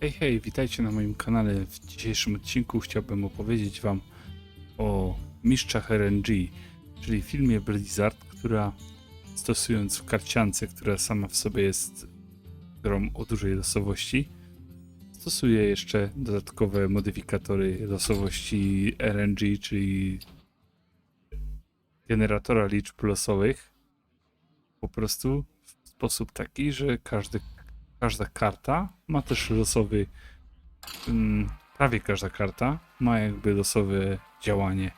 Hej, hej, witajcie na moim kanale. W dzisiejszym odcinku chciałbym opowiedzieć Wam o mistrzach RNG, czyli filmie Blizzard, która stosując w karciance, która sama w sobie jest grą o dużej losowości, stosuje jeszcze dodatkowe modyfikatory losowości RNG, czyli generatora liczb losowych, po prostu w sposób taki, że każdy każda karta ma też losowy, mm, prawie każda karta ma jakby losowe działanie.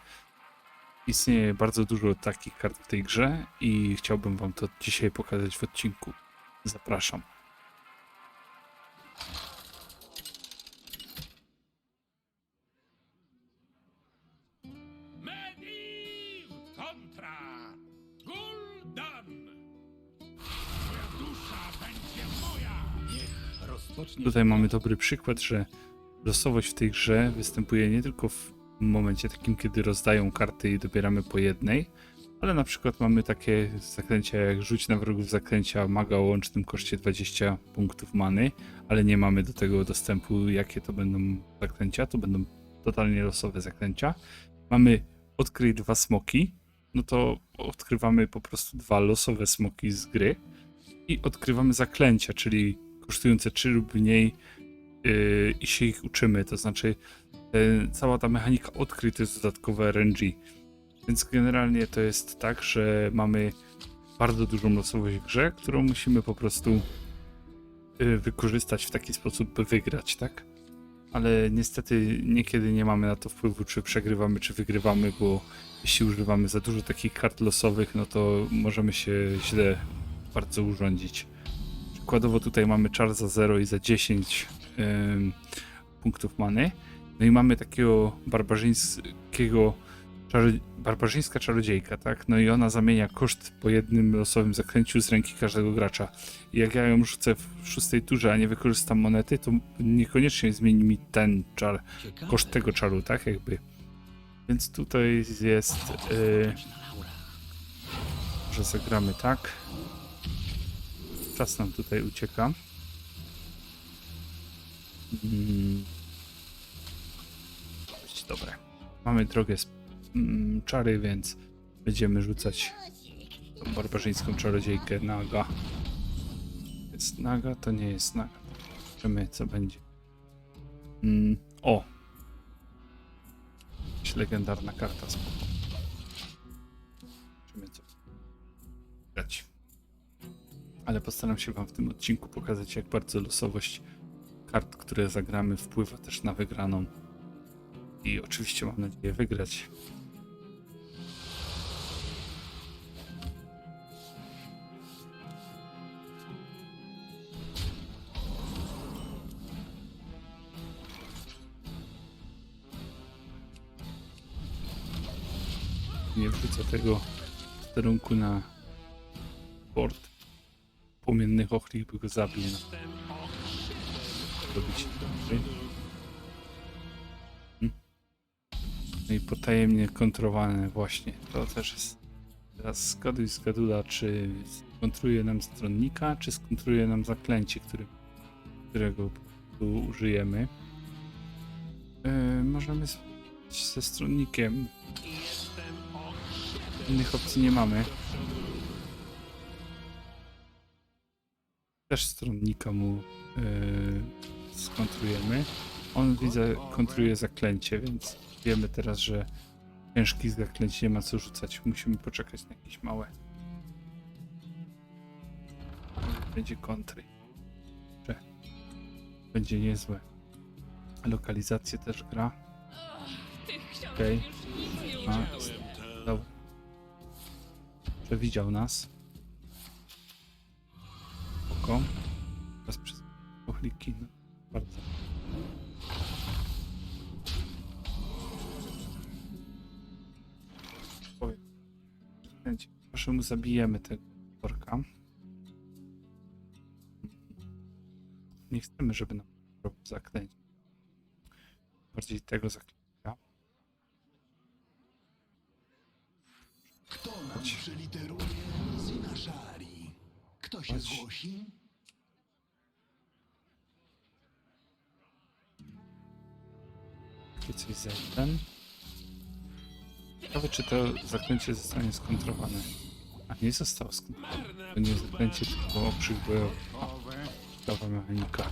Istnieje bardzo dużo takich kart w tej grze i chciałbym wam to dzisiaj pokazać w odcinku. Zapraszam. Tutaj mamy dobry przykład, że losowość w tej grze występuje nie tylko w momencie takim, kiedy rozdają karty i dobieramy po jednej, ale na przykład mamy takie zaklęcia jak rzuć na wrogów zaklęcia maga o łącznym koszcie 20 punktów many, ale nie mamy do tego dostępu, jakie to będą zaklęcia. To będą totalnie losowe zaklęcia. Mamy odkryj dwa smoki, no to odkrywamy po prostu dwa losowe smoki z gry i odkrywamy zaklęcia, czyli kosztujące 3 lub mniej yy, i się ich uczymy. To znaczy, e, cała ta mechanika odkryć to jest dodatkowe RNG. Więc generalnie to jest tak, że mamy bardzo dużą losowość w grze, którą musimy po prostu yy, wykorzystać w taki sposób, by wygrać, tak? Ale niestety niekiedy nie mamy na to wpływu, czy przegrywamy, czy wygrywamy, bo jeśli używamy za dużo takich kart losowych, no to możemy się źle bardzo urządzić. Przykładowo tutaj mamy czar za 0 i za 10 ym, punktów many. No i mamy takiego barbarzyńskiego, czaro- barbarzyńska czarodziejka, tak? No i ona zamienia koszt po jednym losowym zaklęciu z ręki każdego gracza. I jak ja ją rzucę w szóstej turze, a nie wykorzystam monety, to niekoniecznie zmieni mi ten czar, koszt tego czaru, tak? Jakby. Więc tutaj jest... Yy, że zagramy tak. Czas nam tutaj ucieka. Mm. Być dobre. Mamy drogę z mm, czary, więc będziemy rzucać tą barbarzyńską czarodziejkę naga. Jest naga, to nie jest naga. Zobaczymy, co będzie. Mm, o! Jakaś legendarna karta. Zobaczymy, co grać. Ale postaram się Wam w tym odcinku pokazać, jak bardzo losowość kart, które zagramy, wpływa też na wygraną. I oczywiście mam nadzieję wygrać. Nie wrzucę tego sterunku na port ochli, by go zabił. No. Robić. Hmm. No i potajemnie kontrolowane właśnie. To też jest. Teraz zgaduj zgadula, czy skontruje nam stronnika, czy skontruje nam zaklęcie, który, którego tu użyjemy. Yy, możemy ze stronnikiem. Innych opcji nie mamy. Też stronnika mu yy, skontrujemy. On widzę kontruje zaklęcie, więc wiemy teraz, że ciężkich zaklęć nie ma co rzucać. Musimy poczekać na jakieś małe. Będzie kontry. Będzie niezłe. Lokalizację też gra. Okej. Okay. Dobra. Przewidział nas. Oko. Teraz przez pochliki. No, bardzo. Powiem. Zaklęcie. Proszę mu zabijemy tego orka. Nie chcemy, żeby nam robił zaklęcie. Bardziej tego zaklęcia. Kto nam? Kto się Chodź. zgłosi? takie coś za. Ciekawe, czy to zaklęcie zostanie skontrowane. A nie zostało skontrowane. To nie zaklęcie, tylko bojowy. Ciekawa mechanika.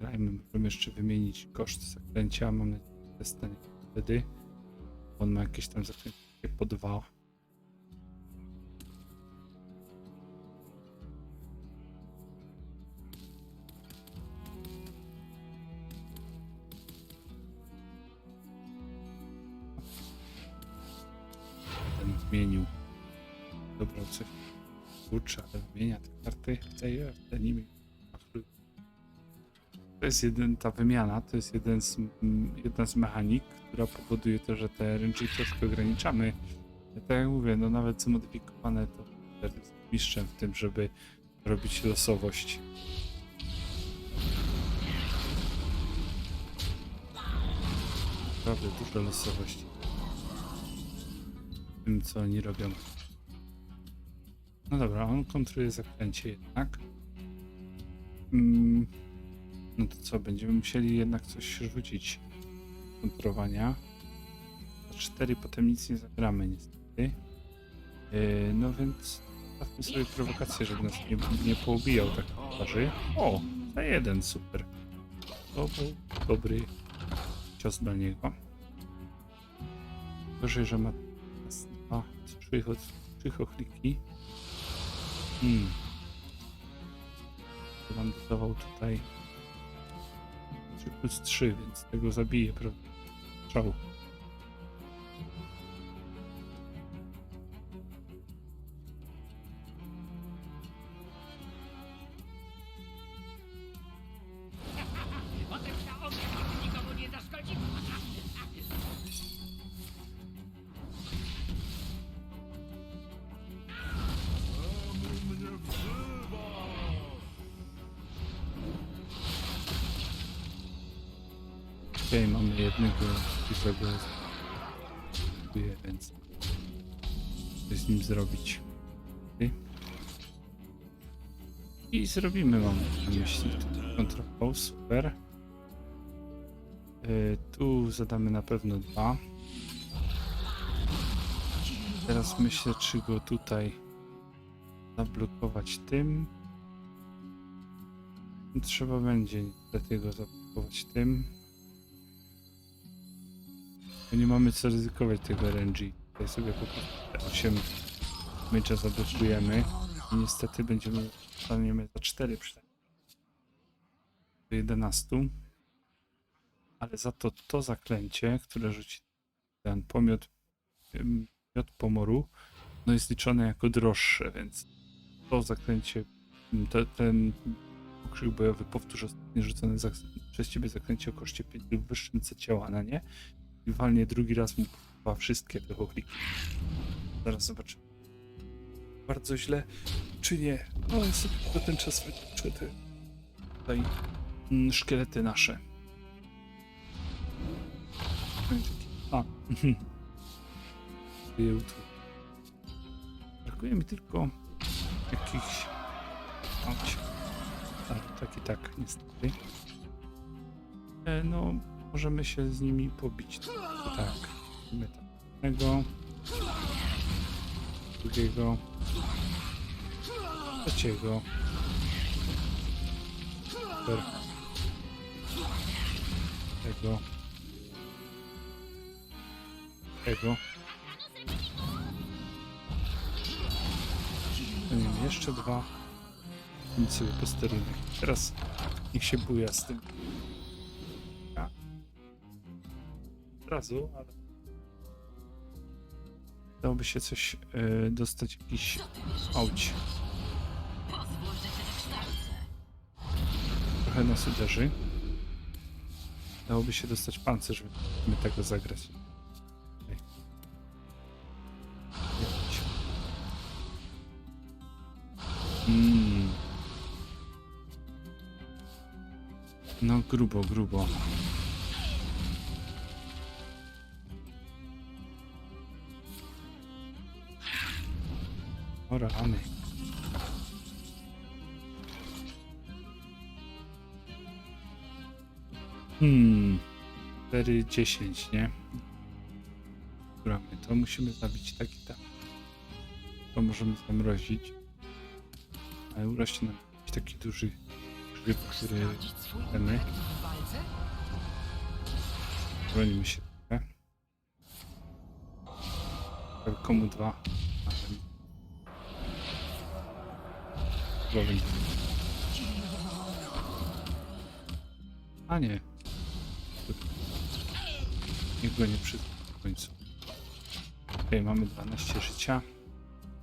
Grajmy, możemy jeszcze wymienić koszt zaklęcia. Mam nadzieję, że to stanie wtedy. On ma jakieś tam zaklęcie po dwa. Ten zmienił. Dobrał coś. Kurczę, ale wymienia te karty. Tej, te nimi. To jest jeden, ta wymiana, to jest jeden z, jedna z mechanik, która powoduje to, że te RNG troszkę ograniczamy. Tak jak mówię, no nawet zmodyfikowane to jest mistrzem w tym, żeby robić losowość. Naprawdę dużo losowości. W tym, co oni robią. No dobra, on kontruje zaklęcie jednak. Mm, no to co, będziemy musieli jednak coś rzucić kontrowania. Za 4 potem nic nie zagramy niestety. Yy, no więc stawmy sobie prowokację, żeby nas nie, nie poubijał tak twarzy. O, za jeden, super. To był dobry cios dla niego. Gorzej, że ma dwa, trzy, cho- trzy chochliki. Hmm. Nam dodawał tutaj 3 plus 3, więc tego zabiję, prawda? Czał. Dziękuję, więc z nim zrobić. Okej. I zrobimy, mam na myśli. Control, super. Y, tu zadamy na pewno dwa. Teraz myślę, czy go tutaj zablokować tym. Trzeba będzie niestety go zablokować tym. Nie mamy co ryzykować tego RNG. Tutaj sobie po prostu te 8 mycza zablokujemy. I niestety będziemy staniemy za 4 przynajmniej. Do 11. Ale za to to zaklęcie, które rzuci ten pomiot pomoru, no jest liczone jako droższe, więc to zaklęcie, ym, te, ten okrzyk bojowy powtórz ostatnio rzucone przez ciebie zaklęcie o koszcie 5 lub wyższym C ciała na nie i walnie drugi raz mu chyba wszystkie te chochliki. Zaraz zobaczymy. Bardzo źle, czy nie? Ale sobie do ten czas wyliczę te tutaj mm, szkielety nasze. A. Wyjął tu. Brakuje mi tylko jakichś... Tak, tak i tak, niestety. E, no, możemy się z nimi pobić. Tak. Mamy tak. Jednego. Drugiego. Trzeciego. Super. Tego. Tego. Jeszcze dwa. Nic sobie posterunek. Teraz niech się buja z tym. Razu, ale dałoby się coś e, dostać jakiś auć. Trochę nas uderzy. Dałoby się dostać pancerz, żeby tego zagrać. Okej. Jechać. Mm. No grubo, grubo. O rany. Hmm. 4, 10, nie? Gramy. To musimy zabić taki tam. To możemy zamrozić. Ale urośnie nam taki duży grzyb, który chcemy. Bronimy się trochę. Komu dwa? Będzie. A nie. Niech go nie przyzna w końcu. Okej, mamy 12 życia.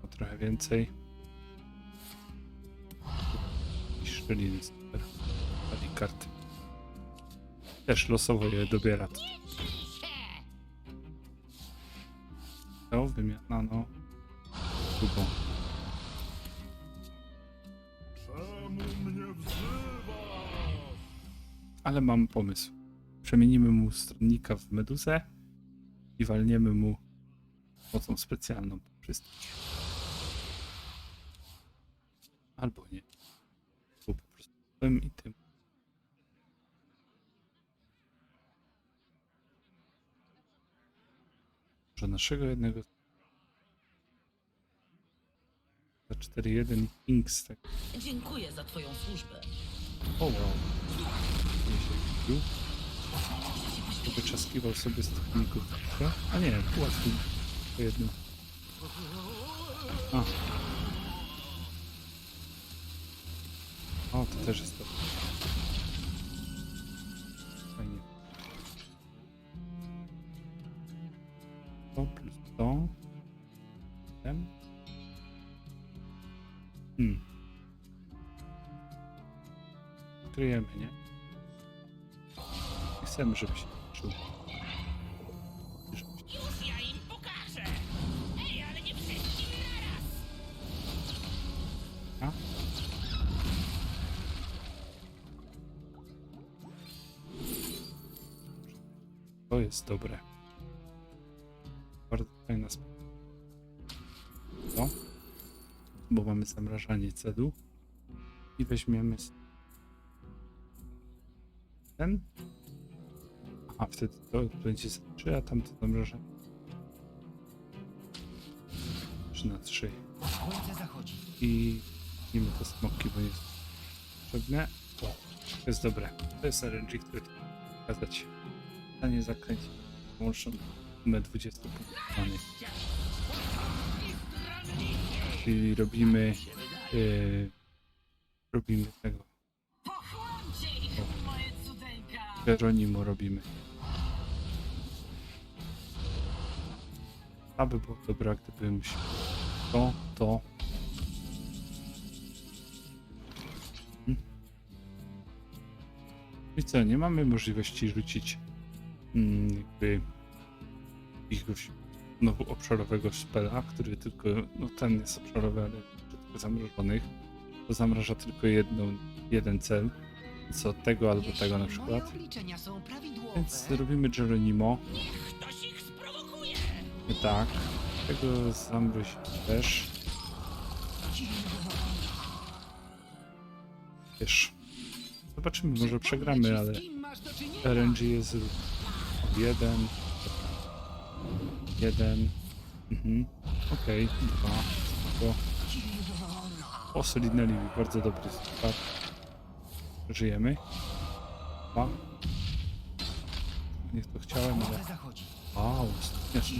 O trochę więcej. I szczeliny, super. Dali karty. Też losowo je dobiera. To wymiana, no. Grubą. Ale mam pomysł. Przemienimy mu stronnika w meduzę i walniemy mu mocą specjalną wszystkich. Albo nie. Bo po prostu tym i tym. Może naszego jednego za 4-1 Kings tak. Dziękuję za twoją służbę. O wow. To wyczaskiwał sobie z techników. trochę. A nie, ułatwił po jednym. A. O, to też jest to. Fajnie. To plus to. Ten. Hmm. Kryjemy, nie? Chcemy, żeby się czuł. Już ja im pokażę! Ej, ale nie wszystkim naraz! A? To jest dobre. Bardzo fajna sprawa. To? Bo mamy zamrażanie celu. I weźmiemy ten. A wtedy to będzie za 3, a tamto zamrażanie. 3 na 3 Słońce zachodzi. i nim te smoki, bo jest potrzebne. To jest dobre. To jest RNG, który chcę pokazać. W stanie zakręcić łączną sumę 20 punktów. Czyli robimy yy, robimy tego. Geronimo robimy. Aby było dobra, gdybym się to, to. Hmm. I co, nie mamy możliwości rzucić mm, jakby jakiegoś znowu obszarowego spela, który tylko, no ten jest obszarowy, ale tylko zamrożonych. To zamraża tylko jedną, jeden cel. Co tego albo tego na przykład. Więc robimy Geronimo. ktoś ich sprowokuje! Tak. Tego zamrozić też. Wiesz. Zobaczymy, może przegramy, ale? RNG jest jeden. Jeden. Mhm. Okej, dwa. To. O, solidne Livi, bardzo dobry start. Żyjemy. Dwa. Nie to chciałem, ale... Wow, stopniasz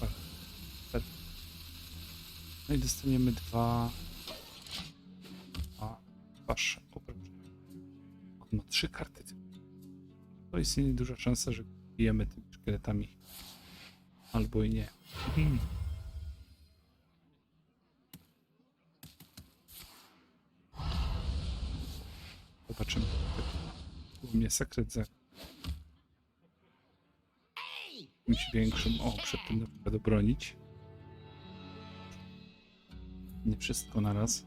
Tak. Tak. No i dostaniemy dwa... Dwa... Wasze. On ma trzy karty. To istnieje duża szansa, że bijemy tymi szkieletami. Albo i nie. Mhm. Zobaczymy. U mnie sekret za jakimś większym. O, przed tym na przykład obronić. Nie wszystko na raz.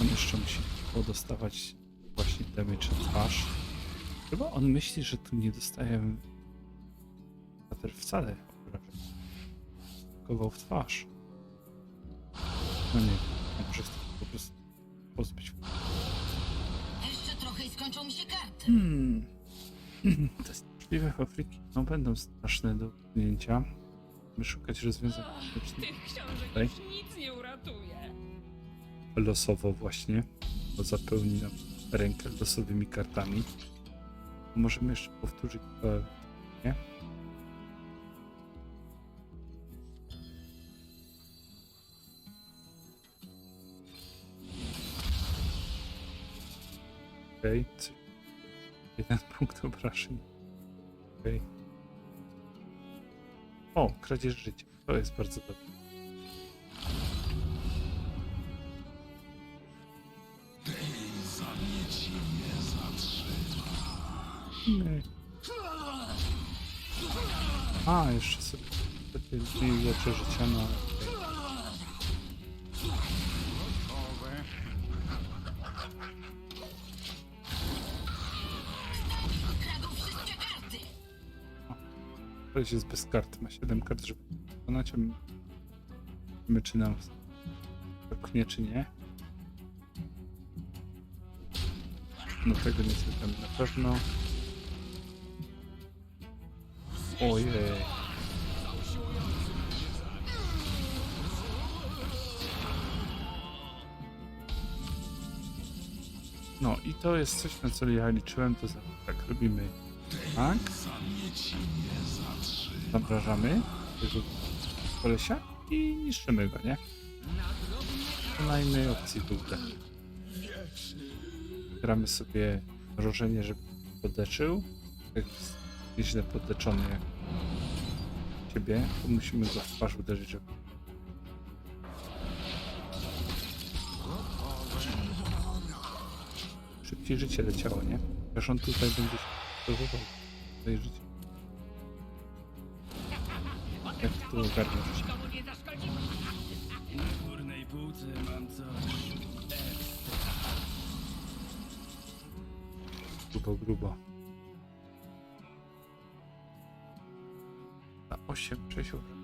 On jeszcze musi podostawać właśnie damage twarz. Chyba on myśli, że tu nie dostaję Pater wcale obrażeń. Kował w twarz. No nie, a może chce po prostu pozbyć. Jeszcze trochę i skończymy. kończą mi się karty. Hmm. Te straszliwe fabryki no, będą straszne do usunięcia. Musimy szukać rozwiązań technicznych. Tych książek Tutaj. już nic nie uratuje. losowo właśnie, bo zapełni nam rękę losowymi kartami. Możemy jeszcze powtórzyć to, nie? Okej, okay. jeden punkt obrażeń. Okej. O, kradzież życia. To jest bardzo dobre. Nie. A, jeszcze sobie takie dwie lepsze życia na... Koleś jest bez kart, ma 7 kart, żeby my- my czy nam pchnie, czy nie. No tego nie zrobimy na pewno. Ojej. No i to jest coś, na co ja liczyłem, to za, tak robimy tak. Zamrażamy kolesia i niszczymy go, nie? Innej opcji ogóle. Gramy sobie mrożenie, żeby podeczył. Jak jest źle podeczony jak ciebie, to musimy go w twarz uderzyć, żeby... Szybciej życie leciało, nie? Aż on tutaj będzie się tutaj życie. Jak tu nie zaszkodziło. Na górnej półce mam coś. Grubo, grubo. Na 8 przesił.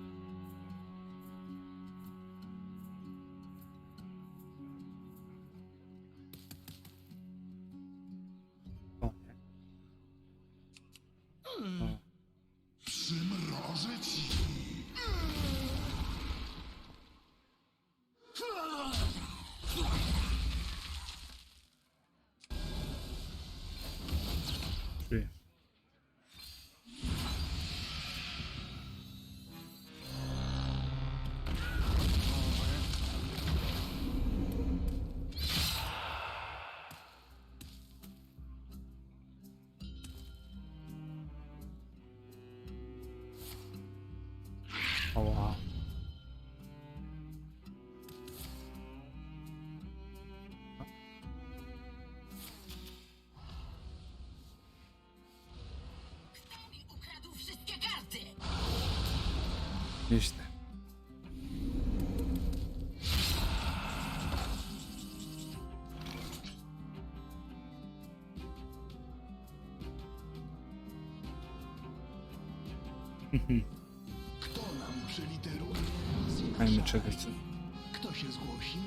Oła. Kto mi Majmy czegoś, co... Kto się zgłosi?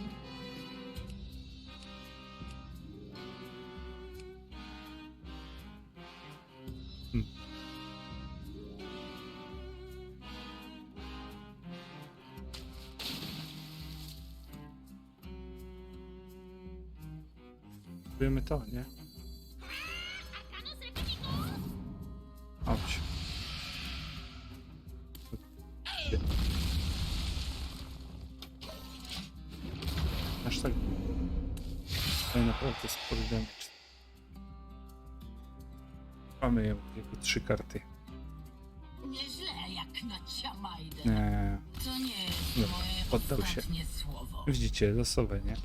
Czujemy to, nie? Tak. To naprawdę spory damage. Mamy ją, trzy karty. Nieźle jak na ciamajdę. Nie. To nie jest Dobra, moje poddał się. ostatnie słowo. Widzicie, losowe, nie?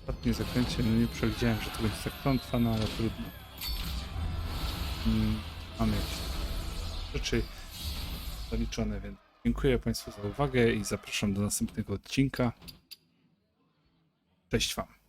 Ostatnie zakręcie, no nie przewidziałem, że to będzie tak klątwa, no ale trudno. Mm, mamy jakieś rzeczy zaliczone, więc dziękuję Państwu za uwagę i zapraszam do następnego odcinka. Cześć Wam.